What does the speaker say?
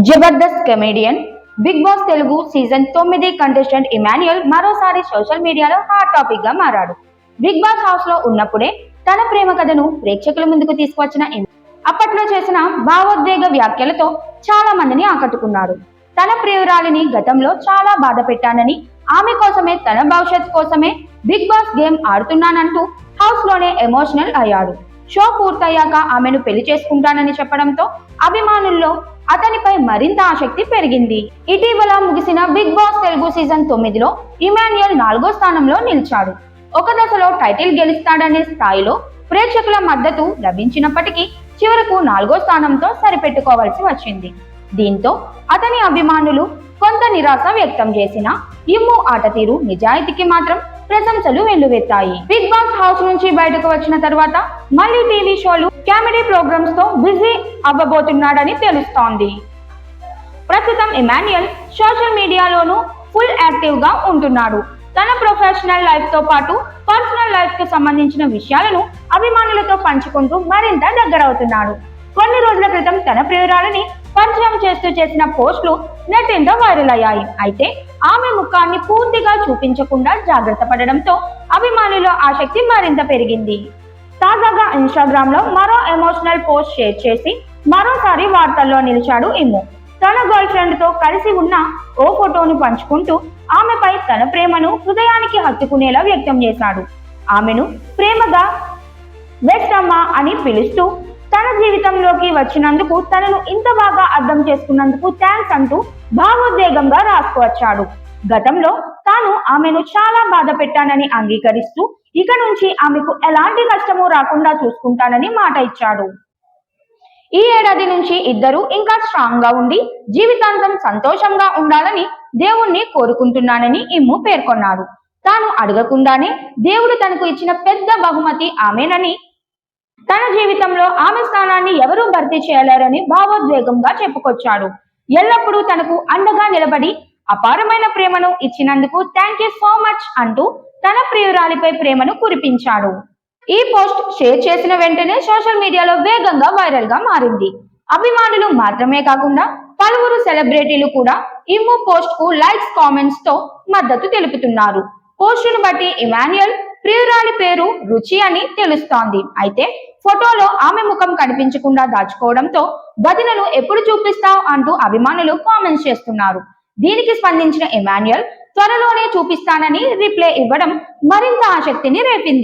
Jabardasth comedian big boss Telugu season తొమ్మిది contestant Emmanuel మరోసారి social మీడియాలో హాట్ టాపిక్గా మారాడు. బిగ్ బాస్ హౌస్లో ఉన్నప్పుడే తన ప్రేమ కథను ప్రేక్షకుల ముందుకు తీసుకువచ్చిన అప్పట్లో చేసిన భావోద్వేగ వ్యాఖ్యలతో చాలా మందిని ఆకట్టుకున్నాడు తన ప్రియురాలిని గతంలో చాలా బాధ పెట్టానని ఆమె కోసమే తన భవిష్యత్ కోసమే బిగ్ బాస్ గేమ్ ఆడుతున్నానంటూ హౌస్లోనే ఎమోషనల్ అయ్యాడు. షో పూర్తయ్యాక ఆమెను పెళ్ళి చేసుకుంటానని చెప్పడంతో అభిమానుల్లో అతనిపై మరింత ఆసక్తి పెరిగింది. ఇటీవల ముగిసిన బిగ్ బాస్ తెలుగు సీజన్ తొమ్మిదిలో ఇమాన్యుయల్ నాలుగో స్థానంలో నిలిచాడు. ఒక దశలో టైటిల్ గెలుస్తాడనే స్థాయిలో ప్రేక్షకుల మద్దతు లభించినప్పటికీ చివరకు నాలుగో స్థానంతో సరిపెట్టుకోవాల్సి వచ్చింది. దీంతో అతని అభిమానులు కొంత నిరాశ వ్యక్తం చేసిన ఇమ్ము ఆట తీరు నిజాయితీకి మాత్రం ప్రశంసలు వెల్లువెత్తాయి. బిగ్ బాస్ హౌస్ నుంచి బయటకు వచ్చిన తర్వాత మళ్ళీ టీవీ షోలు కామెడీ ప్రోగ్రామ్స్తో బిజీ అవ్వబోతున్నాడని తెలుస్తోంది. ప్రస్తుతం ఇమాన్యుయల్ సోషల్ మీడియాలోనూ ఫుల్ యాక్టివ్గా ఉంటున్నాడు. తన ప్రొఫెషనల్ లైఫ్తో పాటు పర్సనల్ లైఫ్కు సంబంధించిన విషయాలను అభిమానులతో పంచుకుంటూ మరింత దగ్గరవుతున్నాడు. కొన్ని రోజుల క్రితం తన ప్రియురాలని పరిచయం చేస్తూ చేసిన పోస్టులు నెట్టింట వైరల్ అయ్యాయి. అయితే ఆమె ముఖాన్ని పూర్తిగా చూపించకుండా జాగ్రత్త పడడంతో అభిమానుల ఆసక్తి మరింత పెరిగింది. తాజాగా ఇన్స్టాగ్రామ్లో మరో ఎమోషనల్ పోస్ట్ షేర్ చేసి మరోసారి వార్తల్లో నిలిచాడు ఇము తన గర్ల్ ఫ్రెండ్తో కలిసి ఉన్న ఓ ఫోటోను పంచుకుంటూ ఆమెపై తన ప్రేమను హృదయానికి హత్తుకునేలా వ్యక్తం చేశాడు. ఆమెను ప్రేమగా బెస్ట్ అమ్మ అని పిలుస్తూ తన జీవితంలోకి వచ్చినందుకు తనను ఇంత బాగా అర్థం చేసుకున్నందుకు థ్యాంక్స్ అంటూ భావోద్వేగంగా రాసుకువచ్చాడు గతంలో తాను ఆమెను చాలా బాధ పెట్టానని అంగీకరిస్తూ ఇక నుంచి ఆమెకు ఎలాంటి కష్టము రాకుండా చూసుకుంటానని మాట ఇచ్చాడు. ఈ ఏడాది నుంచి ఇద్దరు ఇంకా స్ట్రాంగ్గా ఉండి జీవితాంతం సంతోషంగా ఉండాలని దేవుణ్ణి కోరుకుంటున్నానని ఇమ్ము పేర్కొన్నాడు తాను అడగకుండానే దేవుడు తనకు ఇచ్చిన పెద్ద బహుమతి ఆమెనని తన జీవితంలో ఆమె స్థానాన్ని ఎవరూ భర్తీ చేయలేరని భావోద్వేగంగా చెప్పుకొచ్చాడు. ఎల్లప్పుడూ తనకు అండగా నిలబడి అపారమైన ప్రేమను ఇచ్చినందుకు థ్యాంక్ యూ సో మచ్ అంటూ తన ప్రియురాలిపై ప్రేమను కురిపించాడు. ఈ పోస్ట్ షేర్ చేసిన వెంటనే సోషల్ మీడియాలో వేగంగా వైరల్గా మారింది. అభిమానులు మాత్రమే కాకుండా పలువురు సెలబ్రిటీలు కూడా ఇమ్ము పోస్ట్కు లైక్స్ కామెంట్స్తో మద్దతు తెలుపుతున్నారు. పోస్టును బట్టి ఇమాన్యుయల్ ప్రియురాలి పేరు రుచి అని తెలుస్తోంది. అయితే ఫోటోలో ఆమె ముఖం కనిపించకుండా దాచుకోవడంతో వదినను ఎప్పుడు చూపిస్తావు అంటూ అభిమానులు కామెంట్స్ చేస్తున్నారు. దీనికి స్పందించిన ఎమాన్యుయల్ త్వరలోనే చూపిస్తానని రిప్లై ఇవ్వడం మరింత ఆసక్తిని రేపింది.